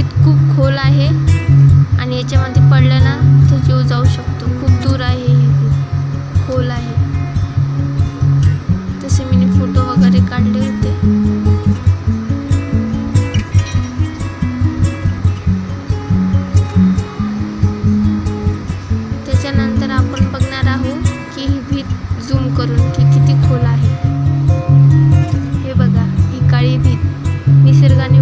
भीत खूप खोल आहे आणि याच्यामध्ये पडलं ना तर जीव जाऊ शकतो. खूप दूर आहे ही खोल आहे. तसे मी फोटो वगैरे काढले होते. त्याच्यानंतर आपण बघणार आहोत की ही भीत झूम करून की किती खोल आहे. हे बघा ही काळी भीत. निसर्गाने